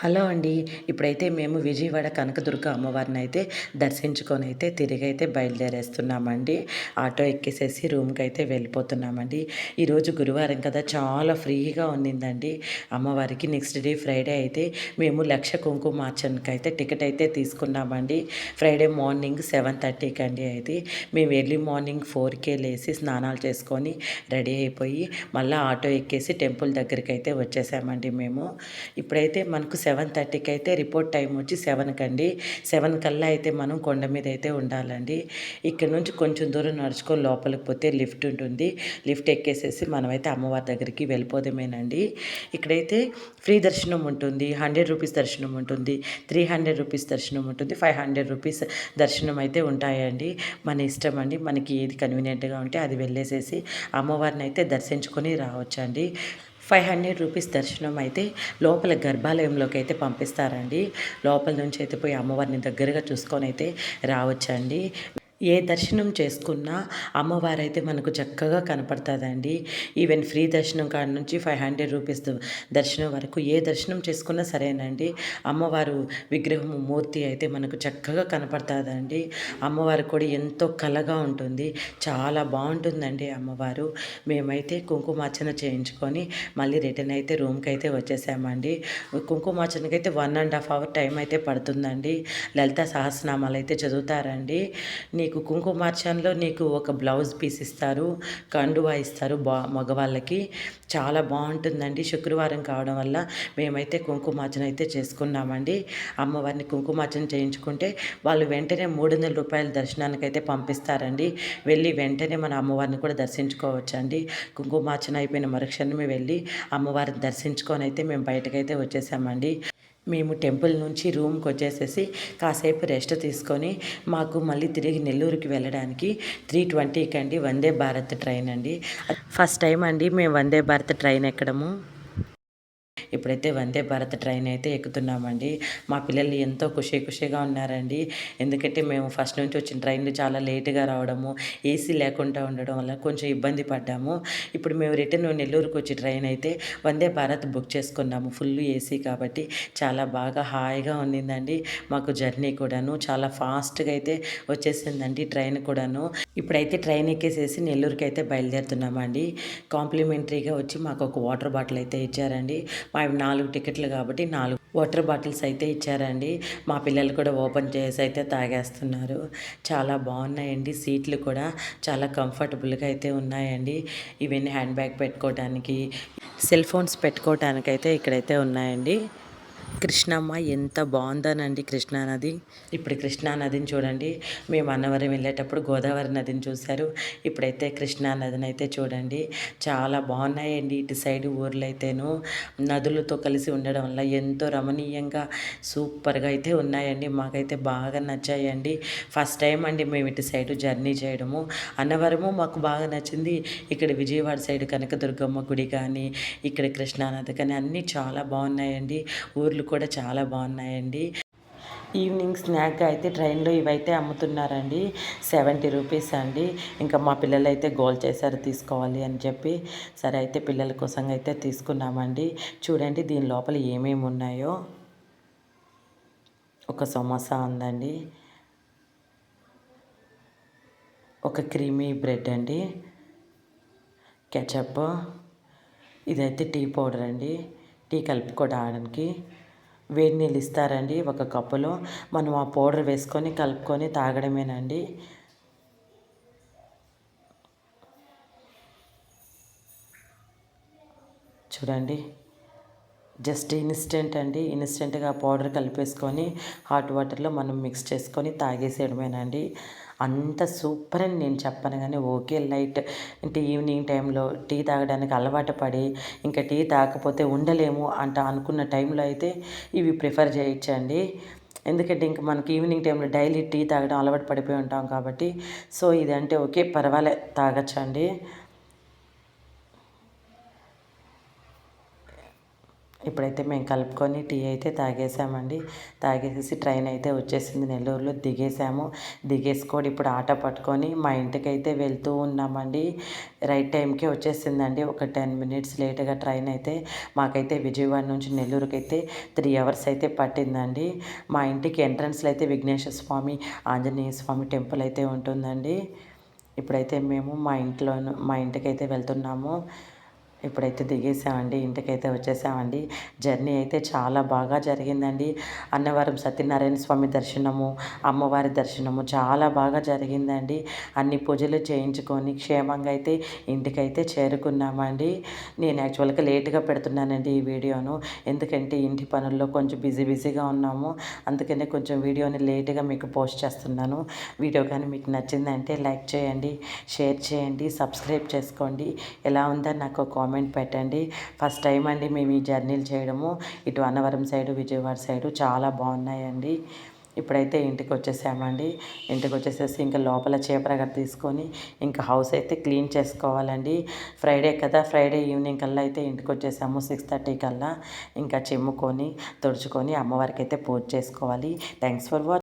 Hello అండి. ఇప్పుడైతే మేము విజయవాడ కనకదుర్గ అమ్మవారిని అయితే దర్శించుకొని అయితే తిరిగి అయితే బయలుదేరేస్తున్నామండి. ఆటో ఎక్కేసేసి రూమ్కి అయితే వెళ్ళిపోతున్నామండి ఈరోజు గురువారం కదా చాలా ఫ్రీగా ఉన్నిందండి. అమ్మవారికి నెక్స్ట్ డే ఫ్రైడే అయితే మేము లక్ష కుంకుమార్చనకి అయితే టికెట్ అయితే తీసుకున్నామండి. ఫ్రైడే మార్నింగ్ సెవెన్ థర్టీకి అండి అయితే మేము ఎర్లీ మార్నింగ్ ఫోర్కే లేసి స్నానాలు చేసుకొని రెడీ అయిపోయి మళ్ళీ ఆటో ఎక్కేసి టెంపుల్ దగ్గరికి అయితే వచ్చేసామండి మేము. ఇప్పుడైతే మనకు సెవెన్ థర్టీకి అయితే రిపోర్ట్ టైం వచ్చి సెవెన్కి అండి సెవెన్ కల్లా అయితే మనం కొండ మీద అయితే ఉండాలండి. ఇక్కడ నుంచి కొంచెం దూరం నడుచుకొని లోపలికి పోతే లిఫ్ట్ ఉంటుంది. లిఫ్ట్ ఎక్కేసేసి మనమైతే అమ్మవారి దగ్గరికి వెళ్ళిపోదేమేనండి. ఇక్కడైతే ఫ్రీ దర్శనం ఉంటుంది. హండ్రెడ్ రూపీస్ దర్శనం ఉంటుంది. త్రీ హండ్రెడ్ రూపీస్ దర్శనం ఉంటుంది. ఫైవ్ హండ్రెడ్ రూపీస్ దర్శనం అయితే ఉంటాయండి. మన ఇష్టం అండి. మనకి ఏది కన్వీనియంట్గా ఉంటే అది వెళ్ళేసేసి అమ్మవారిని అయితే దర్శించుకొని రావచ్చండి. ఫైవ్ హండ్రెడ్ రూపీస్ దర్శనం అయితే లోపల గర్భాలయంలోకి అయితే పంపిస్తారండి. లోపల నుంచి అయితే పోయి అమ్మవారిని దగ్గరగా చూసుకొని అయితే రావచ్చండి. ఏ దర్శనం చేసుకున్నా అమ్మవారు అయితే మనకు చక్కగా కనపడుతుందండి. ఈవెన్ ఫ్రీ దర్శనం కాడ నుంచి ఫైవ్ హండ్రెడ్ రూపీస్ దర్శనం వరకు ఏ దర్శనం చేసుకున్నా సరేనండి. అమ్మవారు విగ్రహం మూర్తి అయితే మనకు చక్కగా కనపడుతుందండి. అమ్మవారు కూడా ఎంతో కలగా ఉంటుంది. చాలా బాగుంటుందండి అమ్మవారు. మేమైతే కుంకుమార్చన చేయించుకొని మళ్ళీ రిటర్న్ అయితే రూమ్కి అయితే వచ్చేసామండి. కుంకుమార్చనకి అయితే one and half hour time అయితే పడుతుందండి. లలిత సహస్రనామాలు అయితే చదువుతారండి. నీ నీకు కుంకుమార్చనలో నీకు ఒక బ్లౌజ్ పీస్ ఇస్తారు కండువా ఇస్తారు బా మగవాళ్ళకి. చాలా బాగుంటుందండి. శుక్రవారం కావడం వల్ల మేమైతే కుంకుమార్చన అయితే చేసుకున్నామండి. అమ్మవారిని కుంకుమార్చన చేయించుకుంటే వాళ్ళు వెంటనే మూడు వందల రూపాయల దర్శనానికి అయితే పంపిస్తారండి. వెళ్ళి వెంటనే మన అమ్మవారిని కూడా దర్శించుకోవచ్చండి. కుంకుమార్చన అయిపోయిన మరుక్షణమే వెళ్ళి అమ్మవారిని దర్శించుకొని అయితే మేము బయటకైతే వచ్చేసామండి. మేము టెంపుల్ నుంచి రూమ్కి వచ్చేసేసి కాసేపు రెస్ట్ తీసుకొని మాకు మళ్ళీ తిరిగి నెల్లూరుకి వెళ్ళడానికి త్రీ ట్వంటీకి అండి వందే భారత్ ట్రైన్ అండి. ఫస్ట్ టైం అండి మేము వందే భారత్ ట్రైన్ ఎక్కడము. ఇప్పుడైతే వందే భారత్ ట్రైన్ అయితే ఎక్కుతున్నామండి. మా పిల్లలు ఎంతో ఖుషి ఖుషిగా ఉన్నారండి. ఎందుకంటే మేము ఫస్ట్ నుంచి వచ్చిన ట్రైన్లు చాలా లేటుగా రావడము ఏసీ లేకుండా ఉండడం వల్ల కొంచెం ఇబ్బంది పడ్డాము. ఇప్పుడు మేము రిటర్న్ నెల్లూరుకు వచ్చి ట్రైన్ అయితే వందే భారత్ బుక్ చేసుకున్నాము. ఫుల్ ఏసీ కాబట్టి చాలా బాగా హాయిగా ఉన్నిందండి మాకు జర్నీ కూడాను చాలా ఫాస్ట్గా అయితే వచ్చేసిందండి ట్రైన్ కూడాను. ఇప్పుడైతే ట్రైన్ ఎక్కేసేసి నెల్లూరుకి అయితే బయలుదేరుతున్నామండి. కాంప్లిమెంటరీగా వచ్చి మాకు ఒక వాటర్ బాటిల్ అయితే ఇచ్చారండి. అవి నాలుగు టికెట్లు కాబట్టి నాలుగు వాటర్ బాటిల్స్ అయితే ఇచ్చారండి. మా పిల్లలు కూడా ఓపెన్ చేసి అయితే తాగేస్తున్నారు. చాలా బాగున్నాయండి. సీట్లు కూడా చాలా కంఫర్టబుల్గా అయితే ఉన్నాయండి. ఇవన్నీ హ్యాండ్ బ్యాగ్ పెట్టుకోవడానికి సెల్ ఫోన్స్ పెట్టుకోవడానికి అయితే ఇక్కడైతే ఉన్నాయండి. కృష్ణమ్మ ఎంత బాగుందనండి కృష్ణానది ఇప్పుడు కృష్ణానదిని చూడండి. మేము అన్నవరం వెళ్ళేటప్పుడు గోదావరి నదిని చూశారు. ఇప్పుడైతే కృష్ణానదిని అయితే చూడండి. చాలా బాగున్నాయండి ఇటు సైడ్ ఊర్లు అయితేను నదులతో కలిసి ఉండడం వల్ల ఎంతో రమణీయంగా సూపర్గా అయితే ఉన్నాయండి. మాకైతే బాగా నచ్చాయండి. ఫస్ట్ టైం అండి మేము ఇటు సైడ్ జర్నీ చేయడము. అన్నవరము మాకు బాగా నచ్చింది. ఇక్కడ విజయవాడ సైడ్ కనకదుర్గమ్మ గుడి కానీ ఇక్కడ కృష్ణానది కానీ అన్నీ చాలా బాగున్నాయండి. ఊర్లో కూడా చాలా బాగున్నాయండి. ఈవినింగ్ స్నాక్ అయితే ట్రైన్లో ఇవైతే అమ్ముతున్నారండి. సెవెంటీ రూపీస్ అండి. ఇంకా మా పిల్లలు అయితే గోల్ చేశారు తీసుకోవాలి అని చెప్పి. సరే అయితే పిల్లల కోసం అయితే తీసుకున్నామండి. చూడండి దీని లోపల ఏమేమి ఉన్నాయో. ఒక సమోసా ఉందండి. ఒక క్రీమీ బ్రెడ్ అండి. కెచప్. ఇదైతే టీ పౌడర్ అండి. టీ కలుపుకోవడానికి. వేడి నీళ్ళు ఇస్తారండి ఒక కప్పులో. మనం ఆ పౌడర్ వేసుకొని కలుపుకొని తాగడమేనండి. చూడండి. జస్ట్ ఇన్స్టెంట్ అండి. ఇన్స్టెంట్గా పౌడర్ కలిపేసుకొని హాట్ వాటర్లో మనం మిక్స్ చేసుకొని తాగేసేయడమేనండి. అంత సూపర్ అని నేను చెప్పను కానీ ఓకే లైట్. అంటే ఈవినింగ్ టైంలో టీ తాగడానికి అలవాటు పడి ఇంకా టీ తాగకపోతే ఉండలేము అంట అనుకున్న టైంలో అయితే ఇవి ప్రిఫర్ చేయొచ్చండి. ఎందుకంటే ఇంక మనకి ఈవినింగ్ టైంలో డైలీ టీ తాగడం అలవాటు పడిపోయి ఉంటాం కాబట్టి సో ఇది అంటే ఓకే పర్వాలే తాగచ్చండి. ఇప్పుడైతే మేము కలుపుకొని టీ అయితే తాగేసామండి. తాగేసేసి ట్రైన్ అయితే వచ్చేసింది. నెల్లూరులో దిగేసాము. దిగేసుకొని ఇప్పుడు ఆటో పట్టుకొని మా ఇంటికి అయితే వెళ్తూ ఉన్నామండి. రైట్ టైంకి వచ్చేసిందండి. ఒక టెన్ మినిట్స్ లేట్గా ట్రైన్ అయితే మాకైతే విజయవాడ నుంచి నెల్లూరుకి అయితే త్రీ అవర్స్ అయితే పట్టిందండి. మా ఇంటికి ఎంట్రన్స్లో అయితే విఘ్నేశ్వర స్వామి ఆంజనేయ స్వామి టెంపుల్ అయితే ఉంటుందండి. ఇప్పుడైతే మేము మా ఇంట్లో మా ఇంటికి అయితే వెళ్తున్నాము. ఇప్పుడైతే దిగేసామండి ఇంటికైతే వచ్చేసామండి. జర్నీ అయితే చాలా బాగా జరిగిందండి. అన్నవరం సత్యనారాయణ స్వామి దర్శనము అమ్మవారి దర్శనము చాలా బాగా జరిగిందండి. అన్ని పూజలు చేయించుకొని క్షేమంగా అయితే ఇంటికైతే చేరుకున్నామండి. నేను యాక్చువల్గా లేట్గా పెడుతున్నానండి ఈ వీడియోను. ఎందుకంటే ఇంటి పనుల్లో కొంచెం బిజీ బిజీగా ఉన్నాము. అందుకనే కొంచెం వీడియోని లేట్గా మీకు పోస్ట్ చేస్తున్నాను. వీడియో కానీ మీకు నచ్చిందంటే లైక్ చేయండి షేర్ చేయండి సబ్స్క్రైబ్ చేసుకోండి. ఎలా ఉందో నాకు కామెంట్ పెట్టండి. ఫస్ట్ టైం అండి మేము ఈ జర్నీలు చేయడము. ఇటు అన్నవరం సైడు విజయవాడ సైడు చాలా బాగున్నాయండి. ఇప్పుడైతే ఇంటికి వచ్చేసామండి ఇంటికి వచ్చేసేసి ఇంకా లోపల చీపరగా తీసుకొని ఇంకా హౌస్ అయితే క్లీన్ చేసుకోవాలండి. ఫ్రైడే కదా ఫ్రైడే ఈవినింగ్ కల్లా అయితే ఇంటికి వచ్చేసాము సిక్స్ థర్టీ కల్లా. ఇంకా చిమ్ముకొని తుడుచుకొని అమ్మవారికి అయితే పూజ చేసుకోవాలి. Thanks for watching